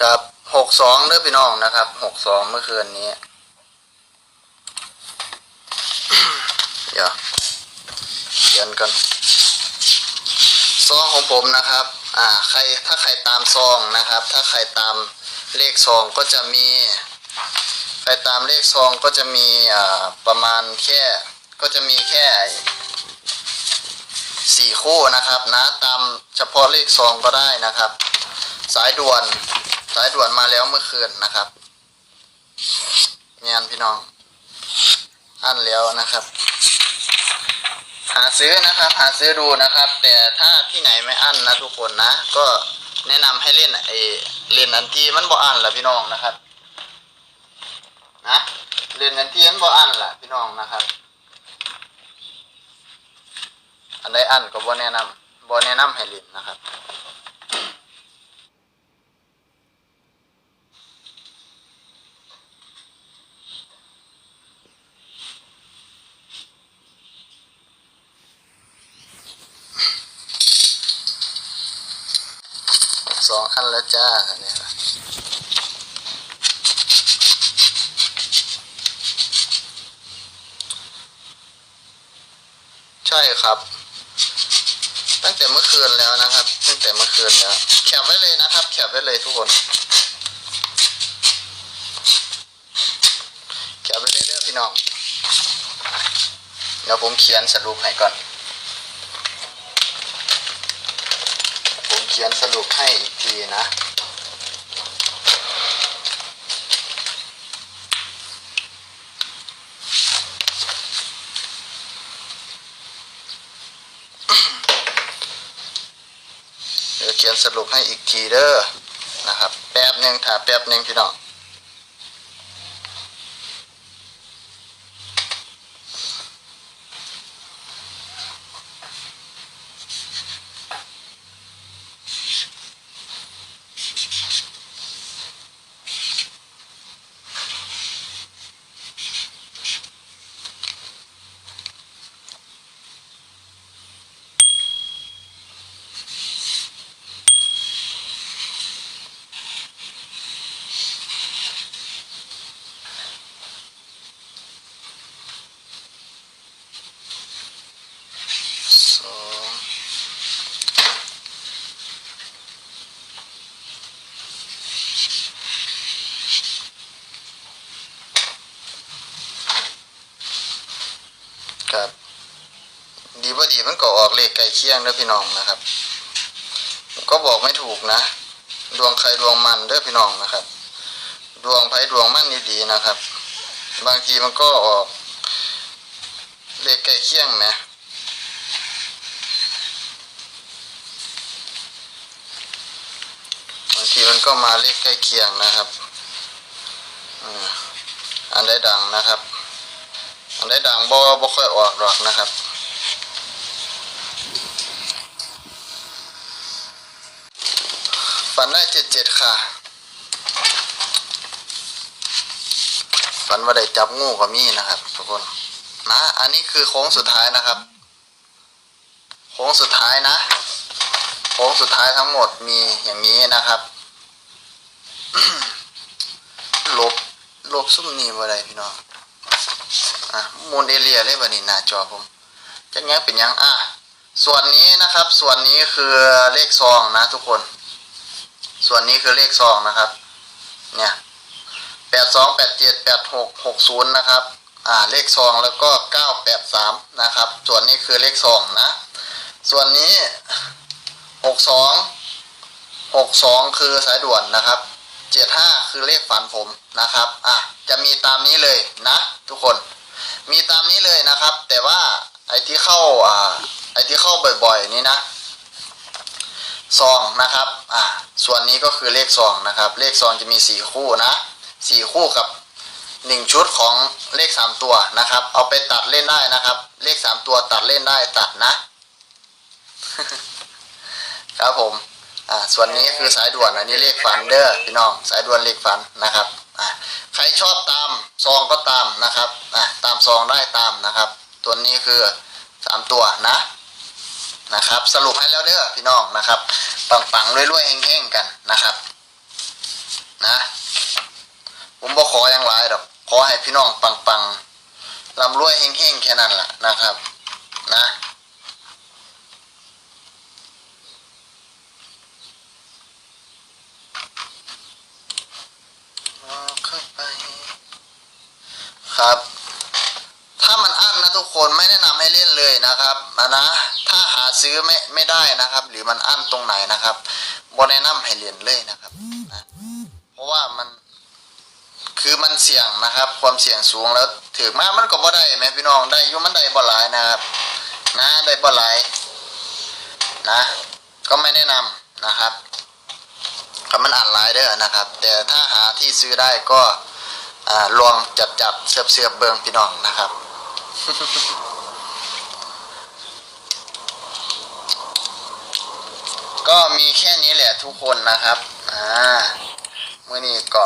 ครับหกสองเด้อพี่น้องนะครับหกสองเมื่อคืนนี้ เดี๋ยวเขียนกันซองของผมนะครับ อ่า ใครถ้าใครตามซองนะครับ ถ้าใครตามเลขซองก็จะมี ใครตามเลขซองก็จะมีอ่าประมาณแค่ ก็จะมีแค่สี่คู่นะครับนะตามเฉพาะเลขซองก็ได้นะครับ สายด่วน สายด่วนมาแล้วเมื่อคืนนะครับเงียนพี่น้องอันแล้วนะครับ หาซื้อนะครับ หาซื้อดูนะครับ แต่ถ้าที่ไหนไม่อั้นนะทุกคนนะ ก็แนะนำให้เล่นไอเล่นอันที่มันบ่อั้นล่ะพี่น้องนะครับ นะเล่นอันที่มันบ่อั้นล่ะพี่น้องนะครับ อันใดอั้นก็บ่แนะนำบ่แนะนำให้เล่นนะครับ สองอันแล้วจ้าเนี่ยใช่ครับ ตั้งแต่เมื่อคืนแล้วนะครับ ตั้งแต่เมื่อคืนแล้วแคปไว้เลยนะครับแคปไว้เลยทุกคนแคปไว้เลยเด้อพี่น้องเดี๋ยวผมเขียนสรุปให้ก่อน ผมเขียนสรุปให้อีกทีนะ เดี๋ยวเขียนสรุปให้อีกทีเด้อนะครับ แป๊บหนึ่งถ้าแป๊บหนึ่งพี่น้อง สอง ครับ ดีว่าดีมันก็ออกเลขใกล้เคียงด้อพี่น้องนะครับ ก็บอกไม่ถูกนะ ดวงใครดวงมันด้อพี่น้องนะครับ ดวงไผดวงมันดีๆนะครับ บางทีมันก็ออก เลขใกล้เคียงไหมบางทีมันก็มาเลขใกล้เคียงนะครับอันใดดังนะครับ อันใดดังบ่บ่ค่อยออกหรอกนะครับ ฝันได้เจ็ดเจ็ดค่ะ ฝันว่าได้จับงูกับมีนะครับทุกคนนะอันนี้คือโค้งสุดท้ายนะครับ โค้งสุดท้ายนะ โค้งสุดท้ายทั้งหมดมีอย่างนี้นะครับลบลบซุ่มนี่บ่ได้พี่น้องะมูลเอเรียเลยบัดนี้หน้าจอผมจักยังเป็นยังอะส่วนนี้นะครับ ส่วนนี้คือเลขซองนะทุกคน ส่วนนี้คือเลขซองนะครับ เนี่ยแปดสองแปดเจ็ดแปดหกหกศูนย์นะครับ อ่า เลขซองแล้วก็เก้าแปดสามนะครับ ส่วนนี้คือเลขซองนะ ส่วนนี้หกสองหกสองคือสายด่วนนะครับเจ็ดห้าคือเลขฝันผมนะครับ อะ จะมีตามนี้เลยนะ ทุกคน นะครับ แต่ว่าไอ้ที่เข้าอ่าไอ้ที่เข้าบ่อยๆ นี่นะซองนะครับอ่าส่วนนี้ก็คือเลขซองนะครับ เลขซองจะมีสี่คู่นะสี่คู่กับหนึ่งชุดของเลขสามตัวนะครับ เอาไปตัดเล่นได้นะครับ เลขสามตัวตัดเล่นได้ตัดนะครับผมอ่าส่วนนี้คือสายด่วนอันนี้เลขฝันเด้อพี่น้องสายด่วนเลขฝันนะครับ อ่าใครชอบตามซองก็ตามนะครับอ่าตามซองได้ตามนะครับ ตัวนี้คือสามตัวนะนะครับ สรุปให้แล้วเด้อพี่น้องนะครับปังๆรวยๆเฮงๆกันนะครับนะผมบ่ขออย่างหลายดอกขอให้พี่น้องปังๆร่ำรวยเฮงๆแค่นั้นแหละนะครับ นะ เข้าไป ครับ ถ้ามันอั้นนะทุกคนไม่แนะนำให้เล่นเลยนะครับนะนะ ถ้าหาซื้อไม่ไม่ได้นะครับ หรือมันอั้นตรงไหนนะครับบนแนะนำให้เล่นเลยนะครับนะเพราะว่ามันคือมันเสี่ยงนะครับ ความเสี่ยงสูงแล้วถือมามันก็บ่ได้แม่พี่น้องได้ยู่มันได้บ่หลายนะครับ นะได้บ่หลายนะ ก็ไม่แนะนำนะครับก็มันอ่านหลายเด้อนะครับ แต่ถ้าหาที่ซื้อได้ก็ อ่าลองจับจับเสียบเสียบเบิงพี่น้องนะครับ ก็มีแค่นี้แหละทุกคนนะครับ อ่าเมื่อนี้ก็